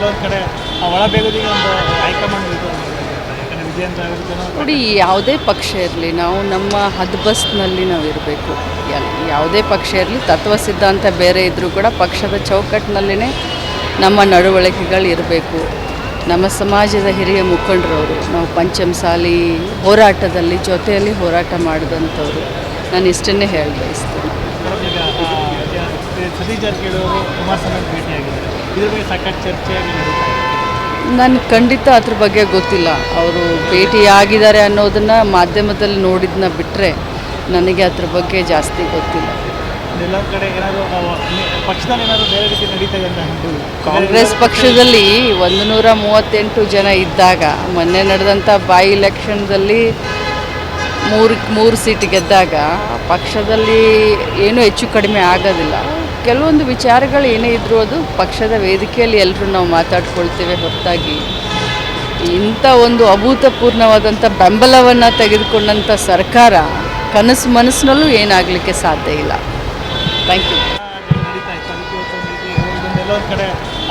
ಎಲ್ಲೊಂದು ಕಡೆ ಒಂದು ಹೈಕಮಾಂಡ್ ನೋಡಿ ಯಾವುದೇ ಪಕ್ಷ ಇರಲಿ ನಾವು ನಮ್ಮ ಹದ್ಬಸ್ನಲ್ಲಿ ನಾವು ಇರಬೇಕು. ಯಾವುದೇ ಪಕ್ಷ ಇರಲಿ ತತ್ವ ಸಿದ್ಧಾಂತ ಬೇರೆ ಇದ್ದರೂ ಕೂಡ ಪಕ್ಷದ ಚೌಕಟ್ಟಿನಲ್ಲೇ ನಮ್ಮ ನಡವಳಿಕೆಗಳು ಇರಬೇಕು. ನಮ್ಮ ಸಮಾಜದ ಹಿರಿಯ ಮುಖಂಡರವರು ನಾವು ಪಂಚಮಸಾಲಿ ಹೋರಾಟದಲ್ಲಿ ಜೊತೆಯಲ್ಲಿ ಹೋರಾಟ ಮಾಡಿದಂಥವ್ರು ನಾನು ಇಷ್ಟನ್ನೇ ಹೇಳಿ ಬಯಸ್ತೀನಿ. ಇದ್ರ ಬಗ್ಗೆ ಸಾಕಷ್ಟು ಚರ್ಚೆ ನಡೀತಾ ಇದೆ. ನನಗೆ ಖಂಡಿತ ಅದ್ರ ಬಗ್ಗೆ ಗೊತ್ತಿಲ್ಲ. ಅವರು ಭೇಟಿಯಾಗಿದ್ದಾರೆ ಅನ್ನೋದನ್ನು ಮಾಧ್ಯಮದಲ್ಲಿ ನೋಡಿದ್ನ ಬಿಟ್ಟರೆ ನನಗೆ ಅದ್ರ ಬಗ್ಗೆ ಜಾಸ್ತಿ ಗೊತ್ತಿಲ್ಲ. ಎಲ್ಲೊಂದು ಕಡೆ ಏನಾದರೂ ಪಕ್ಷದಲ್ಲಿ ಏನಾದರೂ ಬೇರೆ ರೀತಿ ನಡೀತಾ ಇದೆ ಅಂತ ಹೇಳ್ಬೋದು ಕಾಂಗ್ರೆಸ್ ಪಕ್ಷದಲ್ಲಿ ಒಂದು ನೂರ ಮೂವತ್ತೆಂಟು ಜನ ಇದ್ದಾಗ ಮೊನ್ನೆ ನಡೆದಂಥ ಬಾಯಿ ಇಲೆಕ್ಷನ್ದಲ್ಲಿ ಮೂರು ಮೂರು ಸೀಟ್ ಗೆದ್ದಾಗ ಪಕ್ಷದಲ್ಲಿ ಏನೂ ಹೆಚ್ಚು ಕಡಿಮೆ ಆಗೋದಿಲ್ಲ. ಕೆಲವೊಂದು ವಿಚಾರಗಳು ಏನೇ ಇದ್ದರೂ ಅದು ಪಕ್ಷದ ವೇದಿಕೆಯಲ್ಲಿ ಎಲ್ಲರೂ ನಾವು ಮಾತಾಡ್ಕೊಳ್ತೇವೆ ಹೊರತಾಗಿ ಇಂಥ ಒಂದು ಅಭೂತಪೂರ್ಣವಾದಂಥ ಬೆಂಬಲವನ್ನು ತೆಗೆದುಕೊಂಡಂಥ ಸರ್ಕಾರ ಕನಸು ಮನಸ್ಸಿನಲ್ಲೂ ಏನಾಗಲಿಕ್ಕೆ ಸಾಧ್ಯ ಇಲ್ಲ ಥ್ಯಾಂಕ್ ಯು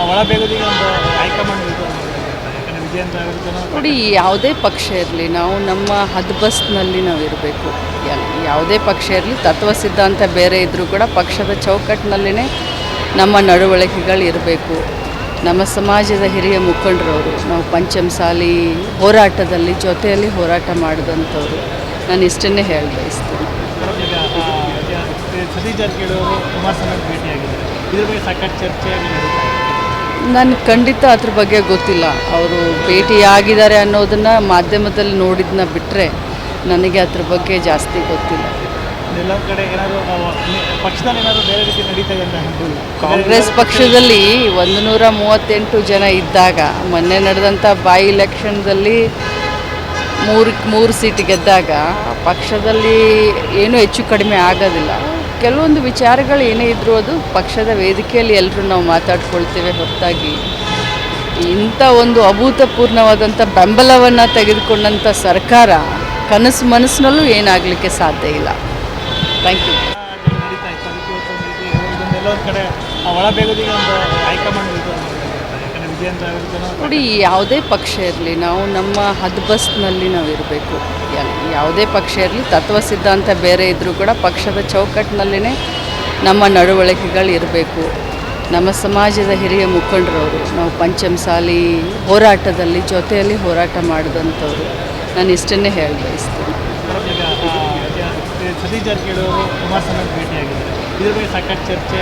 ಒಳ ನೋಡಿ ಯಾವುದೇ ಪಕ್ಷ ಇರಲಿ ನಾವು ನಮ್ಮ ಹದ್ಬಸ್ನಲ್ಲಿ ನಾವು ಇರಬೇಕು ಯಾವುದೇ ಪಕ್ಷ ಇರಲಿ ತತ್ವ ಸಿದ್ಧಾಂತ ಬೇರೆ ಇದ್ದರೂ ಕೂಡ ಪಕ್ಷದ ಚೌಕಟ್ಟಿನಲ್ಲೇ ನಮ್ಮ ನಡವಳಿಕೆಗಳು ಇರಬೇಕು. ನಮ್ಮ ಸಮಾಜದ ಹಿರಿಯ ಮುಖಂಡರವರು ನಾವು ಪಂಚಮಸಾಲಿ ಹೋರಾಟದಲ್ಲಿ ಜೊತೆಯಲ್ಲಿ ಹೋರಾಟ ಮಾಡಿದಂಥವ್ರು ನಾನು ಇಷ್ಟನ್ನೇ ಹೇಳಿ ಬಯಸ್ತೀನಿ ಸತೀಶ್ ಜಾರಕಿಹೊಳಿ ಅವರು ಕುಮಾರಸ್ವಾಮಿ ಭೇಟಿಯಾಗಿದ್ದಾರೆ. ಇದ್ರ ಬಗ್ಗೆ ಸಾಕಷ್ಟು ಚರ್ಚೆ ನನಗೆ ಖಂಡಿತ ಅದ್ರ ಬಗ್ಗೆ ಗೊತ್ತಿಲ್ಲ. ಅವರು ಭೇಟಿಯಾಗಿದ್ದಾರೆ ಅನ್ನೋದನ್ನು ಮಾಧ್ಯಮದಲ್ಲಿ ನೋಡಿದ್ನ ಬಿಟ್ಟರೆ ನನಗೆ ಅದ್ರ ಬಗ್ಗೆ ಜಾಸ್ತಿ ಗೊತ್ತಿಲ್ಲ. ಕಡೆ ಏನಾದರೂ ಪಕ್ಷದಲ್ಲಿ ಏನಾದರೂ ಬೇರೆ ರೀತಿ ನಡೀತಾ ಇದೆ ಅಂತ ಕಾಂಗ್ರೆಸ್ ಪಕ್ಷದಲ್ಲಿ ಒಂದು ನೂರ ಮೂವತ್ತೆಂಟು ಜನ ಇದ್ದಾಗ ಮೊನ್ನೆ ನಡೆದಂಥ ಬೈ ಇಲೆಕ್ಷನ್ದಲ್ಲಿ ಮೂರು ಮೂರು ಸೀಟ್ ಗೆದ್ದಾಗ ಪಕ್ಷದಲ್ಲಿ ಏನೂ ಹೆಚ್ಚು ಕಡಿಮೆ ಆಗೋದಿಲ್ಲ. ಕೆಲವೊಂದು ವಿಚಾರಗಳು ಏನೇ ಇದ್ರೂ ಅದು ಪಕ್ಷದ ವೇದಿಕೆಯಲ್ಲಿ ಎಲ್ಲರೂ ನಾವು ಮಾತಾಡ್ಕೊಳ್ತೇವೆ ಹೊರತಾಗಿ. ಇಂಥ ಒಂದು ಅಭೂತಪೂರ್ಣವಾದಂಥ ಬೆಂಬಲವನ್ನು ತೆಗೆದುಕೊಂಡಂಥ ಸರ್ಕಾರ ಕನಸು ಮನಸ್ಸಿನಲ್ಲೂ ಏನಾಗಲಿಕ್ಕೆ ಸಾಧ್ಯ ಇಲ್ಲ. ಥ್ಯಾಂಕ್ ಯು ನೋಡಿ ಯಾವುದೇ ಪಕ್ಷ ಇರಲಿ ನಾವು ನಮ್ಮ ಹದ್ಬಸ್ನಲ್ಲಿ ನಾವು ಇರಬೇಕು ಯಾವುದೇ ಪಕ್ಷ ಇರಲಿ ತತ್ವ ಸಿದ್ಧಾಂತ ಬೇರೆ ಇದ್ದರೂ ಕೂಡ ಪಕ್ಷದ ಚೌಕಟ್ಟಿನಲ್ಲೇ ನಮ್ಮ ನಡವಳಿಕೆಗಳು ಇರಬೇಕು. ನಮ್ಮ ಸಮಾಜದ ಹಿರಿಯ ಮುಖಂಡರವರು ನಾವು ಪಂಚಮಸಾಲಿ ಹೋರಾಟದಲ್ಲಿ ಜೊತೆಯಲ್ಲಿ ಹೋರಾಟ ಮಾಡಿದಂಥವ್ರು ನಾನು ಇಷ್ಟನ್ನೇ ಹೇಳಿ ಬಯಸ್ತೀನಿ. ಸತೀಶ್ ಜಾರಕಿಹೊಳಿ ಅವರು ಕುಮಾರಸ್ವಾಮಿ ಭೇಟಿಯಾಗಿದ್ದಾರೆ. ಇದ್ರ ಬಗ್ಗೆ ಸಾಕಷ್ಟು ಚರ್ಚೆ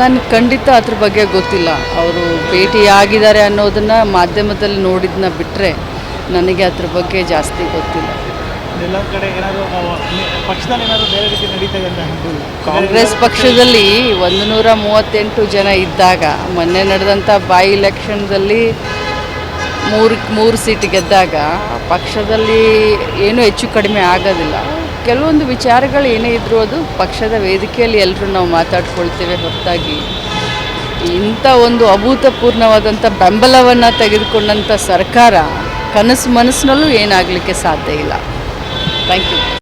ನನಗೆ ಖಂಡಿತ ಅದ್ರ ಬಗ್ಗೆ ಗೊತ್ತಿಲ್ಲ. ಅವರು ಭೇಟಿಯಾಗಿದ್ದಾರೆ ಅನ್ನೋದನ್ನು ಮಾಧ್ಯಮದಲ್ಲಿ ನೋಡಿದ್ನ ಬಿಟ್ಟರೆ ನನಗೆ ಅದ್ರ ಬಗ್ಗೆ ಜಾಸ್ತಿ ಗೊತ್ತಿಲ್ಲ. ಕಡೆ ಏನಾದರೂ ಪಕ್ಷದಲ್ಲಿ ಏನಾದರೂ ಬೇರೆ ರೀತಿ ನಡೀತಾ ಇದೆ ಅಂತ ಹೇಳ್ಬೋದು ಕಾಂಗ್ರೆಸ್ ಪಕ್ಷದಲ್ಲಿ ಒಂದು ನೂರ ಮೂವತ್ತೆಂಟು ಜನ ಇದ್ದಾಗ ಮೊನ್ನೆ ನಡೆದಂಥ ಬೈ ಇಲೆಕ್ಷನ್ದಲ್ಲಿ ಮೂರು ಮೂರು ಸೀಟ್ ಗೆದ್ದಾಗ ಪಕ್ಷದಲ್ಲಿ ಏನೂ ಹೆಚ್ಚು ಕಡಿಮೆ ಆಗೋದಿಲ್ಲ. ಕೆಲವೊಂದು ವಿಚಾರಗಳು ಏನೇ ಇದ್ರೂ ಅದು ಪಕ್ಷದ ವೇದಿಕೆಯಲ್ಲಿ ಎಲ್ಲರೂ ನಾವು ಮಾತಾಡ್ಕೊಳ್ತೇವೆ ಹೊರತಾಗಿ. ಇಂಥ ಒಂದು ಅಭೂತಪೂರ್ಣವಾದಂಥ ಬೆಂಬಲವನ್ನು ತೆಗೆದುಕೊಂಡಂಥ ಸರ್ಕಾರ ಕನಸು ಮನಸ್ಸಿನಲ್ಲೂ ಏನಾಗಲಿಕ್ಕೆ ಸಾಧ್ಯ ಇಲ್ಲ. Thank you